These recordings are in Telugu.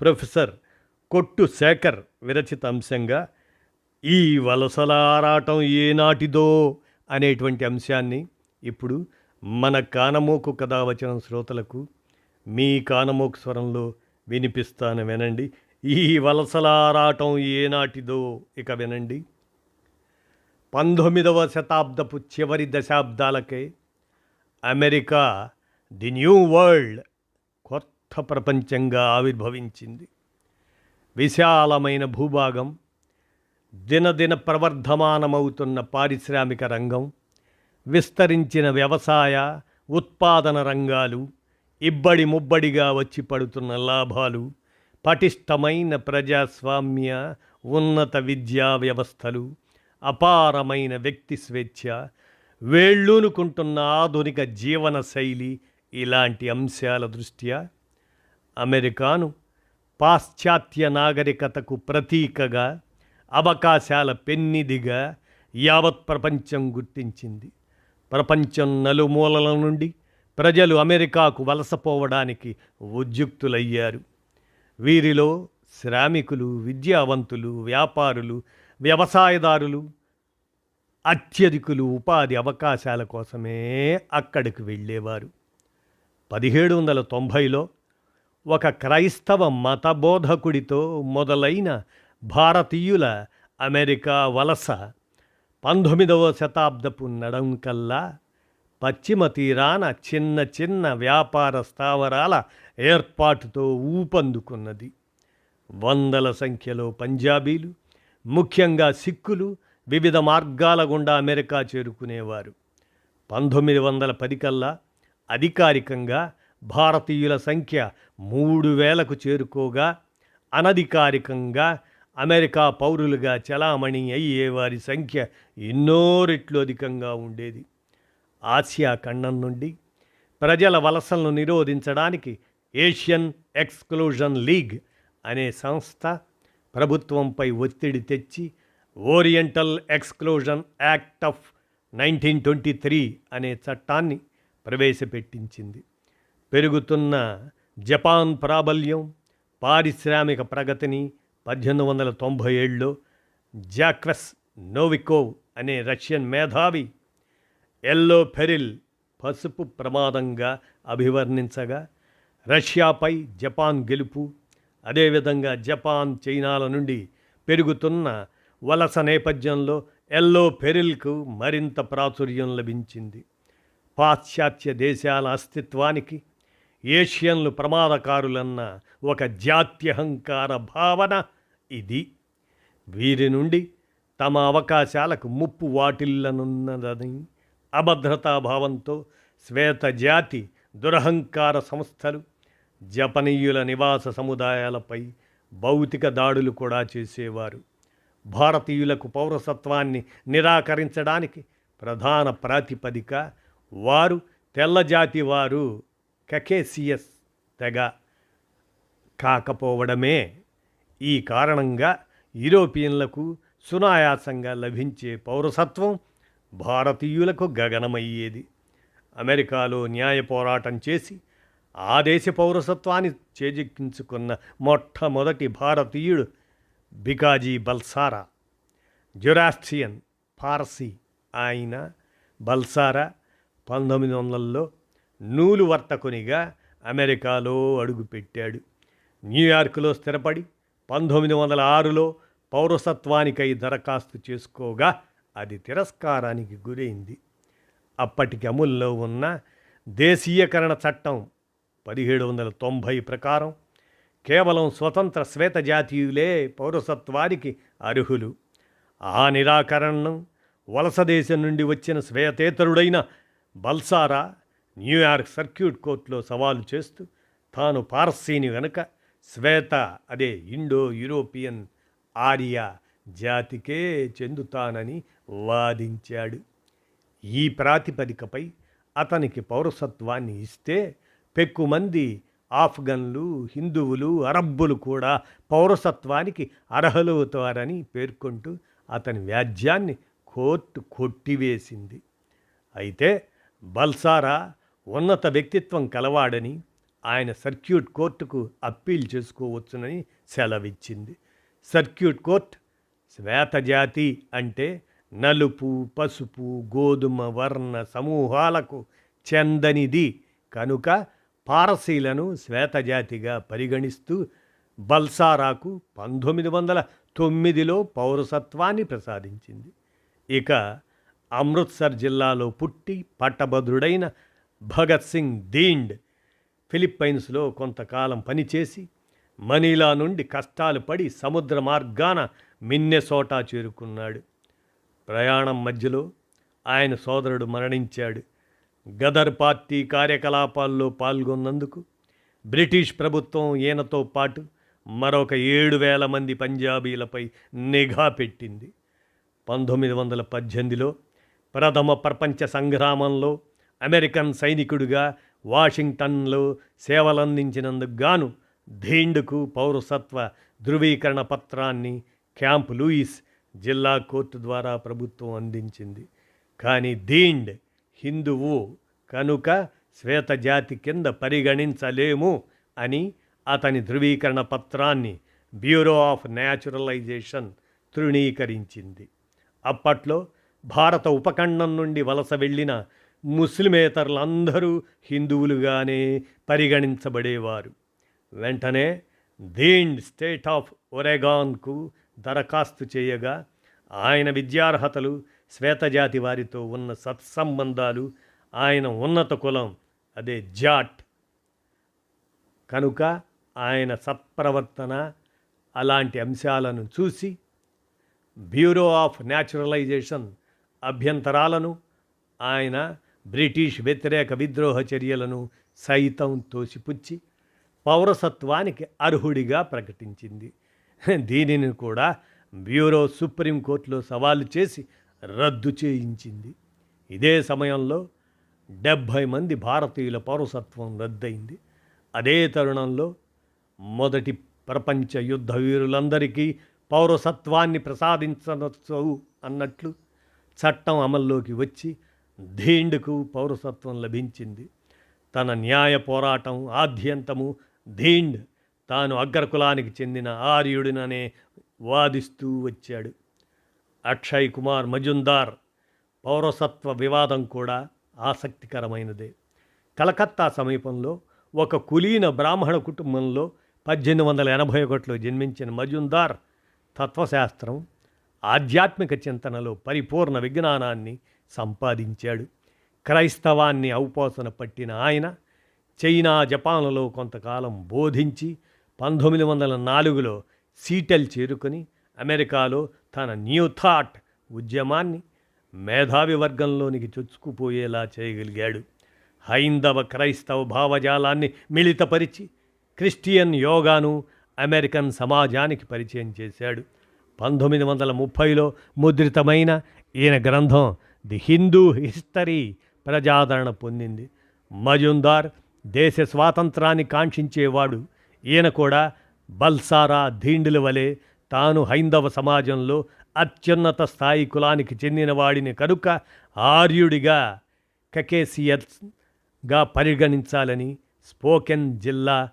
ప్రొఫెసర్ కొట్టు శేఖర్ విరచిత అంశంగా ఈ వలసల ఆరాటం ఏనాటిదో అనేటువంటి అంశాన్ని ఇప్పుడు మన కానమోకు కథావచనం శ్రోతలకు మీ కానమోకు స్వరంలో వినిపిస్తాను వినండి. ఈ వలసల ఆరాటం ఏనాటిదో ఇక వినండి. పంతొమ్మిదవ శతాబ్దపు చివరి దశాబ్దాలకే అమెరికా ది న్యూ వరల్డ్ అర్థ ప్రపంచంగా ఆవిర్భవించింది. విశాలమైన భూభాగం దినదిన ప్రవర్ధమానమవుతున్న పారిశ్రామిక రంగం విస్తరించిన వ్యవసాయ ఉత్పాదన రంగాలు ఇబ్బడి ముబ్బడిగా వచ్చి పడుతున్న లాభాలు పటిష్టమైన ప్రజాస్వామ్య ఉన్నత విద్యా వ్యవస్థలు అపారమైన వ్యక్తి స్వేచ్ఛ వేళ్ళూనుకుంటున్న ఆధునిక జీవన శైలి ఇలాంటి అంశాల దృష్ట్యా అమెరికాను పాశ్చాత్య నాగరికతకు ప్రతీకగా అవకాశాల పెన్నిదిగా యావత్ ప్రపంచం గుర్తించింది. ప్రపంచం నలుమూలల నుండి ప్రజలు అమెరికాకు వలసపోవడానికి ఉద్యుక్తులయ్యారు. వీరిలో శ్రామికులు విద్యావంతులు వ్యాపారులు వ్యవసాయదారులు అత్యధికులు ఉపాధి అవకాశాల కోసమే అక్కడికి వెళ్ళేవారు. పదిహేడు వందల తొంభైలో ఒక క్రైస్తవ మతబోధకుడితో మొదలైన భారతీయుల అమెరికా వలస పంతొమ్మిదవ శతాబ్దపు నడంకల్లా పశ్చిమ తీరాన చిన్న చిన్న వ్యాపార స్థావరాల ఏర్పాటుతో ఊపందుకున్నది. వందల సంఖ్యలో పంజాబీలు ముఖ్యంగా సిక్కులు వివిధ మార్గాల గుండా అమెరికా చేరుకునేవారు. పంతొమ్మిది వందల పది కల్లా అధికారికంగా భారతీయుల సంఖ్య మూడు వేలకు చేరుకోగా అనధికారికంగా అమెరికా పౌరులుగా చలామణి అయ్యే వారి సంఖ్య ఎన్నో రెట్లు అధికంగా ఉండేది. ఆసియా ఖండం నుండి ప్రజల వలసలను నిరోధించడానికి ఏషియన్ ఎక్స్క్లూజన్ లీగ్ అనే సంస్థ ప్రభుత్వంపై ఒత్తిడి తెచ్చి Oriental Exclusion Act of nineteen twenty three అనే చట్టాన్ని ప్రవేశపెట్టించింది. పెరుగుతున్న జపాన్ ప్రాబల్యం పారిశ్రామిక ప్రగతిని పద్దెనిమిది వందల తొంభై ఏడులో జాక్వెస్ నోవికోవ్ అనే రష్యన్ మేధావి ఎల్లో ఫెరిల్ పసుపు ప్రమాదంగా అభివర్ణించగా రష్యాపై జపాన్ గెలుపు అదేవిధంగా జపాన్ చైనాల నుండి పెరుగుతున్న వలస నేపథ్యంలో ఎల్లో ఫెరిల్కు మరింత ప్రాచుర్యం లభించింది. పాశ్చాత్య దేశాల అస్తిత్వానికి ఏషియన్లు ప్రమాదకారులన్న ఒక జాత్యహంకార భావన ఇది. వీరి నుండి తమ అవకాశాలకు ముప్పు వాటిల్లనున్నదని అభద్రతాభావంతో శ్వేత జాతి దురహంకార సంస్థలు జపనీయుల నివాస సముదాయాలపై భౌతిక దాడులు కూడా చేసేవారు. భారతీయులకు పౌరసత్వాన్ని నిరాకరించడానికి ప్రధాన ప్రాతిపదిక వారు తెల్లజాతి వారు కకేసియస్ తెగ కాకపోవడమే ఈ కారణంగా యూరోపియన్లకు సునాయాసంగా లభించే పౌరసత్వం భారతీయులకు గగనమయ్యేది. అమెరికాలో న్యాయ పోరాటం చేసి ఆ దేశ పౌరసత్వాన్ని చేజిక్కించుకున్న మొట్టమొదటి భారతీయుడు బికాజీ బల్సారా. జొరాస్ట్రియన్ పార్సీ ఆయన బల్సారా పంతొమ్మిది వందలలో నూలు వర్తకునిగా అమెరికాలో అడుగుపెట్టాడు. న్యూయార్క్లో స్థిరపడి పంతొమ్మిది వందల ఆరులో పౌరసత్వానికై దరఖాస్తు చేసుకోగా అది తిరస్కారానికి గురైంది. అప్పటికి అమల్లో ఉన్న దేశీయకరణ చట్టం పదిహేడు వందల తొంభై ప్రకారం కేవలం స్వతంత్ర శ్వేత జాతీయులే పౌరసత్వానికి అర్హులు. ఆ నిరాకరణను వలస దేశం నుండి వచ్చిన శ్వేతేతరుడైన బల్సారా న్యూయార్క్ సర్క్యూట్ కోర్టులో సవాలు చేస్తూ తాను పార్సీని వెనుక శ్వేత అదే ఇండో యూరోపియన్ ఆర్య జాతికే చెందుతానని వాదించాడు. ఈ ప్రాతిపదికపై అతనికి పౌరసత్వాన్ని ఇస్తే పెక్కుమంది ఆఫ్ఘన్లు హిందువులు అరబ్బులు కూడా పౌరసత్వానికి అర్హులవుతారని పేర్కొంటూ అతని వ్యాజ్యాన్ని కోర్టు కొట్టివేసింది. అయితే బల్సారా ఉన్నత వ్యక్తిత్వం కలవాడని ఆయన సర్క్యూట్ కోర్టుకు అప్పీల్ చేసుకోవచ్చునని సెలవిచ్చింది. సర్క్యూట్ కోర్ట్ శ్వేతజాతి అంటే నలుపు పసుపు గోధుమ వర్ణ సమూహాలకు చెందనిది. కనుక పారసీలను శ్వేతజాతిగా పరిగణిస్తూ బల్సారాకు పంతొమ్మిది వందల తొమ్మిదిలో పౌరసత్వాన్ని ప్రసాదించింది. ఇక అమృత్సర్ జిల్లాలో పుట్టి పట్టభద్రుడైన భగత్ సింగ్ దీండ్. ఫిలిప్పైన్స్లో కొంతకాలం పనిచేసి మనీలా నుండి కష్టాలు పడి సముద్ర మార్గాన మిన్నెసోటా చేరుకున్నాడు. ప్రయాణం మధ్యలో ఆయన సోదరుడు మరణించాడు. గదర్ పార్టీ కార్యకలాపాల్లో పాల్గొన్నందుకు బ్రిటిష్ ప్రభుత్వం ఈయనతో పాటు మరొక ఏడు వేల మంది పంజాబీలపై నిఘా పెట్టింది. పంతొమ్మిది వందల పద్దెనిమిదిలో ప్రథమ ప్రపంచ సంగ్రామంలో అమెరికన్ సైనికుడిగా వాషింగ్టన్లో సేవలందించినందుకు గాను ధీండుకు పౌరసత్వ ధృవీకరణ పత్రాన్ని క్యాంప్ లూయిస్ జిల్లా కోర్టు ద్వారా ప్రభుత్వం అందించింది. కానీ దీండ్ హిందువు కనుక శ్వేతజాతి కింద పరిగణించలేము అని అతని ధృవీకరణ పత్రాన్ని బ్యూరో ఆఫ్ న్యాచురలైజేషన్ తృణీకరించింది. అప్పట్లో భారత ఉపఖండం నుండి వలస వెళ్ళిన ముస్లిమేతరులందరూ హిందువులుగానే పరిగణించబడేవారు. వెంటనే దీండ్ స్టేట్ ఆఫ్ ఒరెగాన్కు దరఖాస్తు చేయగా ఆయన విద్యార్హతలు శ్వేతజాతి వారితో ఉన్న సత్సంబంధాలు ఆయన ఉన్నత కులం అదే జాట్. కనుక ఆయన సత్ప్రవర్తన అలాంటి అంశాలను చూసి బ్యూరో ఆఫ్ న్యాచురలైజేషన్ అభ్యంతరాలను ఆయన బ్రిటిష్ వ్యతిరేక విద్రోహ చర్యలను సైతం తోసిపుచ్చి పౌరసత్వానికి అర్హుడిగా ప్రకటించింది. దీనిని కూడా బ్యూరో సుప్రీంకోర్టులో సవాలు చేసి రద్దు చేయించింది. ఇదే సమయంలో డెబ్భై మంది భారతీయుల పౌరసత్వం రద్దయింది. అదే తరుణంలో మొదటి ప్రపంచ యుద్ధ వీరులందరికీ పౌరసత్వాన్ని ప్రసాదించవచ్చు అన్నట్లు చట్టం అమల్లోకి వచ్చి ధీండుకు పౌరసత్వం లభించింది. తన న్యాయ పోరాటం ఆద్యంతము ధీండ్ తాను అగ్రకులానికి చెందిన ఆర్యుడిననే వాదిస్తూ వచ్చాడు. అక్షయ్ కుమార్ మజుందార్ పౌరసత్వ వివాదం కూడా ఆసక్తికరమైనదే. కలకత్తా సమీపంలో ఒక కులీన బ్రాహ్మణ కుటుంబంలో పద్దెనిమిది వందల ఎనభై ఒకటిలో జన్మించిన మజుందార్ తత్వశాస్త్రం ఆధ్యాత్మిక చింతనలో పరిపూర్ణ విజ్ఞానాన్ని సంపాదించాడు. క్రైస్తవాన్ని ఔపోసన పట్టిన ఆయన చైనా జపాన్లలో కొంతకాలం బోధించి పంతొమ్మిది వందల నాలుగులో సీటెల్ చేరుకొని అమెరికాలో తన న్యూ థాట్ ఉద్యమాన్ని మేధావి వర్గంలోనికి చొచ్చుకుపోయేలా చేయగలిగాడు. హైందవ క్రైస్తవ భావజాలాన్ని మిళితపరిచి క్రిస్టియన్ యోగాను అమెరికన్ సమాజానికి పరిచయం చేశాడు. పంతొమ్మిది వందల ముప్పైలో ముద్రితమైన ఈయన గ్రంథం ది హిందూ హిస్టరీ ప్రజాదరణ పొందింది. మజుందార్ దేశ స్వాతంత్రాన్ని కాంక్షించేవాడు. ఈయన కూడా బల్సారా ధీండుల వలె తాను హైందవ సమాజంలో అత్యున్నత స్థాయి కులానికి చెందినవాడిని కనుక ఆర్యుడిగా కకేసియస్గా పరిగణించాలని స్పోకెన్ జిల్లా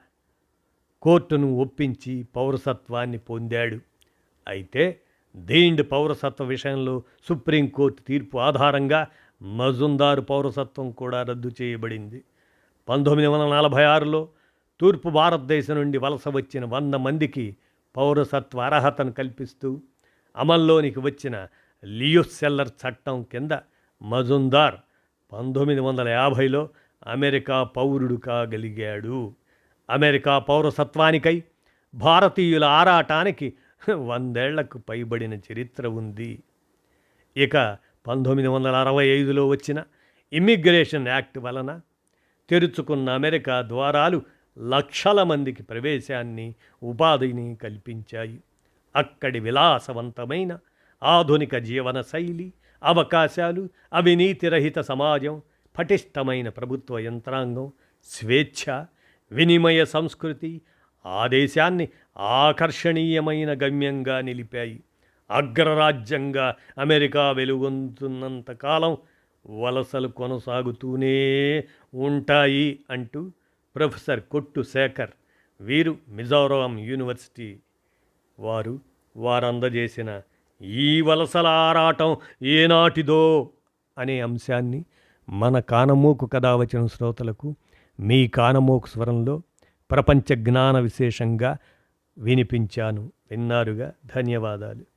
కోర్టును ఒప్పించి పౌరసత్వాన్ని పొందాడు. అయితే దీండ్ పౌరసత్వ విషయంలో సుప్రీంకోర్టు తీర్పు ఆధారంగా మజుందారు పౌరసత్వం కూడా రద్దు చేయబడింది. పంతొమ్మిది వందల నలభై ఆరులో తూర్పు భారతదేశం నుండి వలస వచ్చిన వంద మందికి పౌరసత్వ అర్హతను కల్పిస్తూ అమల్లోనికి వచ్చిన లియోసెల్లర్ చట్టం కింద మజుందార్ పంతొమ్మిది వందల యాభైలో అమెరికా పౌరుడు కాగలిగాడు. అమెరికా పౌరసత్వానికై భారతీయుల ఆరాటానికి వందేళ్ళకు పైబడిన చరిత్ర ఉంది. ఇక పంతొమ్మిది వందల అరవై ఐదులో వచ్చిన ఇమ్మిగ్రేషన్ యాక్ట్ వలన తెరుచుకున్న అమెరికా ద్వారాలు లక్షల మందికి ప్రవేశాన్ని ఉపాధిని కల్పించాయి. అక్కడి విలాసవంతమైన ఆధునిక జీవన శైలి అవకాశాలు అవినీతి రహిత సమాజం పటిష్టమైన ప్రభుత్వ యంత్రాంగం స్వేచ్ఛ వినిమయ సంస్కృతి ఆ దేశాన్ని ఆకర్షణీయమైన గమ్యంగా నిలిపాయి. అగ్రరాజ్యంగా అమెరికా వెలుగొందుతున్నంత కాలం వలసలు కొనసాగుతూనే ఉంటాయి అంటూ ప్రొఫెసర్ కొట్టు శేఖర్ వీరు మిజోరాం యూనివర్సిటీ వారు వారందజేసిన ఈ వలసల ఆరాటం ఏనాటిదో అనే అంశాన్ని మన కానమోకు కథ వచ్చిన శ్రోతలకు మీ కానమోకు స్వరంలో ప్రపంచ జ్ఞాన విశేషంగా వినిపించాను. విన్నారుగా? ధన్యవాదాలు.